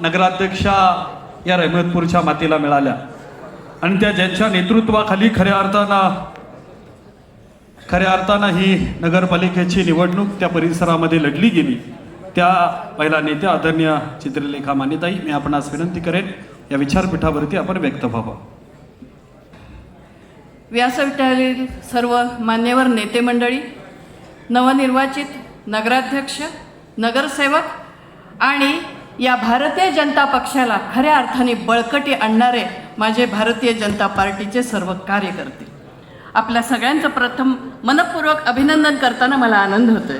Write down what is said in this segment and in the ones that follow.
नगराध्यक्षा या रहमतपूरच्या मातीला मिळाल्या. आणि त्या ज्यांच्या नेतृत्वाखाली खऱ्या अर्थानं खऱ्या अर्थानं ही नगरपालिकेची निवडणूक त्या परिसरामध्ये लढली गेली. त्या पहिला नेत्या आदरणीय चित्रलेखा मान्यताई मी आपणास विनंती करेन या विचारपीठावरती आपण व्यक्त व्हावं. व्यासपीठावरील सर्व मान्यवर नेते मंडळी नवनिर्वाचित नगराध्यक्ष नगरसेवक आणि या भारतीय जनता पक्षाला खऱ्या अर्थाने बळकटी आणणारे माझे भारतीय जनता पार्टीचे सर्व कार्यकर्ते. आपल्या सगळ्यांचं प्रथम मनपूर्वक अभिनंदन करताना मला आनंद होतोय.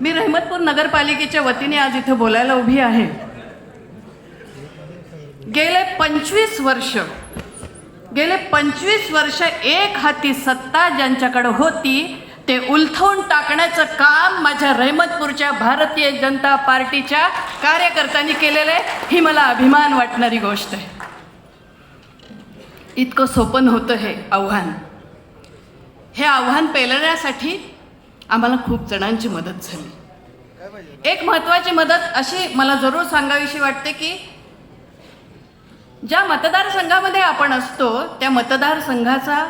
मी रहमतपूर नगरपालिकेच्या वतीने आज इथं बोलायला उभी आहे. गेले पंचवीस वर्ष गेले पंचवीस वर्ष एक हाती सत्ता ज्यांच्याकडे होती ते उलथवून टाकण्याचं काम माझ्या रहमतपूरच्या भारतीय जनता पार्टीच्या कार्यकर्त्यांनी केलेलं आहे. ही मला अभिमान वाटणारी गोष्ट आहे. इतकं सोपं होतं हे आव्हान. हे आव्हान पेलण्यासाठी आम्हाला खूप जणांची मदत झाली. एक महत्त्वाची मदत अशी मला जरूर सांगावीशी वाटते की ज्या मतदारसंघामध्ये आपण असतो त्या मतदारसंघाचा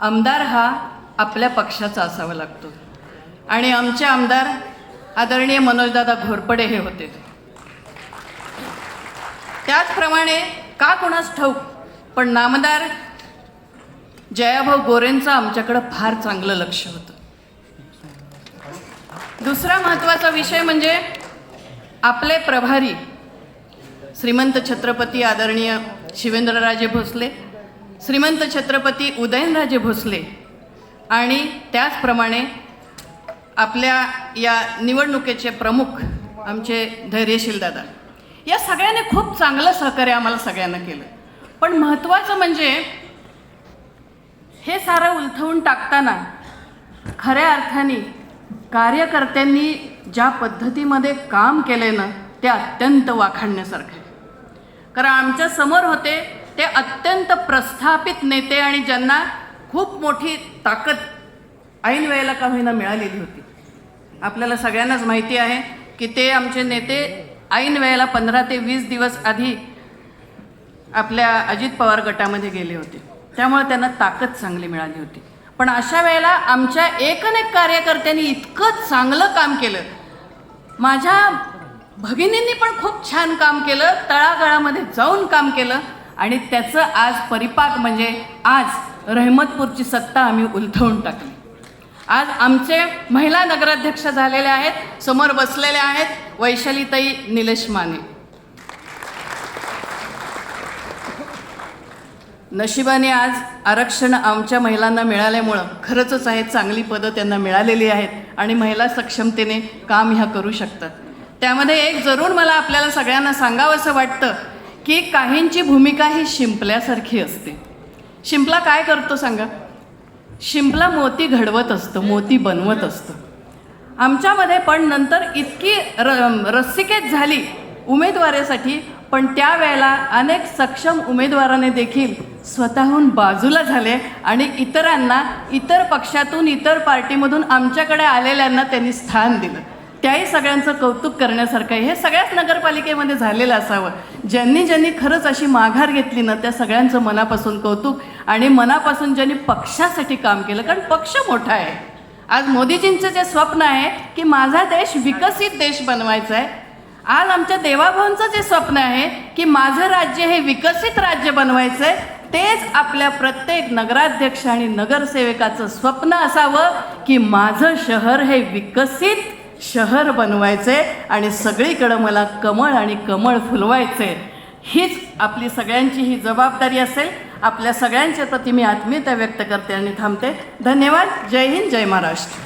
आमदार हा आपल्या पक्षाचा असावा लागतो. आणि आमचे आमदार आदरणीय मनोजदादा घोरपडे हे होते. त्याचप्रमाणे का कोणास ठाऊक पण नामदार जयाभाऊ गोरेंचं आमच्याकडं फार चांगलं लक्ष होतं. दुसरा महत्त्वाचा विषय म्हणजे आपले प्रभारी श्रीमंत छत्रपती आदरणीय शिवेंद्रराजे भोसले श्रीमंत छत्रपती उदयनराजे भोसले आणि त्याचप्रमाणे आपल्या या निवडणुकीचे प्रमुख आमचे धैर्यशील दादा. या सगळ्यांनी खूप चांगलं सहकार्य आम्हाला सगळ्यांना केलं. पण महत्त्वाचं म्हणजे हे सारं उलथवून टाकताना खऱ्या अर्थाने कार्यकर्त्यांनी ज्या पद्धतीमध्ये काम केले ना ते अत्यंत वाखाणण्यासारखं आहे. कारण आमच्यासमोर होते ते अत्यंत प्रस्थापित नेते आणि ज्यांना खूप मोठी ताकद ऐन वेळेला का होईना मिळालेली होती. आपल्याला सगळ्यांनाच माहिती आहे की ते आमचे नेते ऐन वेळेला पंधरा ते वीस दिवस आधी आपल्या अजित पवार गटामध्ये गेले होते. त्यामुळे त्यांना ताकद चांगली मिळाली होती. पण अशा वेळेला आमच्या एकनेक कार्यकर्त्यांनी इतकं चांगलं काम केलं. माझ्या भगिनींनी पण खूप छान काम केलं. तळागाळामध्ये जाऊन काम केलं. आणि त्याचं आज परिपाक म्हणजे आज रहमतपूरची सत्ता आम्ही उलथवून टाकली. आज आमचे महिला नगराध्यक्ष झालेले आहेत समोर बसलेले आहेत वैशालीताई निलेश माने. नशिबाने आज आरक्षण आमच्या महिलांना मिळाल्यामुळं खरंच आहे चांगली पदं त्यांना मिळालेली आहेत आणि महिला सक्षमतेने काम ह्या करू शकतात. त्यामध्ये एक जरूर मला आपल्याला सगळ्यांना सांगावंसं वाटतं की काहींची भूमिका ही शिंपल्यासारखी असते. शिंपला काय करतो सांगा? शिंपला मोती घडवत असतं मोती बनवत असतं. आमच्यामध्ये पण नंतर इतकी र रस्सिकेत झाली उमेदवारासाठी पण त्यावेळेला अनेक सक्षम उमेदवाराने देखील स्वतःहून बाजूला झाले आणि इतरांना इतर पक्षातून इतर पार्टीमधून आमच्याकडे आलेल्यांना त्यांनी स्थान दिलं. त्याही सगळ्यांचं कौतुक करण्यासारखं आहे. हे सगळ्याच नगरपालिकेमध्ये झालेलं असावं. ज्यांनी ज्यांनी खरंच अशी माघार घेतली ना त्या सगळ्यांचं मनापासून कौतुक आणि मनापासून ज्यांनी पक्षासाठी काम केलं कारण पक्ष मोठा आहे. आज मोदीजींचं जे स्वप्न आहे की माझा देश विकसित देश बनवायचा आहे. आज आमच्या देवाभाऊंचं जे स्वप्न आहे की माझं राज्य हे विकसित राज्य बनवायचं आहे तेच आपल्या प्रत्येक नगराध्यक्ष आणि नगरसेवकाचं स्वप्न असावं की माझं शहर हे विकसित शहर बनवायचं आहे आणि सगळीकडं मला कमळ आणि कमळ फुलवायचं. आहे हीच आपली सगळ्यांची ही जबाबदारी असेल. आपल्या सगळ्यांच्या प्रती मी आत्मीयता व्यक्त करते आणि थांबते. धन्यवाद. जय हिंद जय महाराष्ट्र.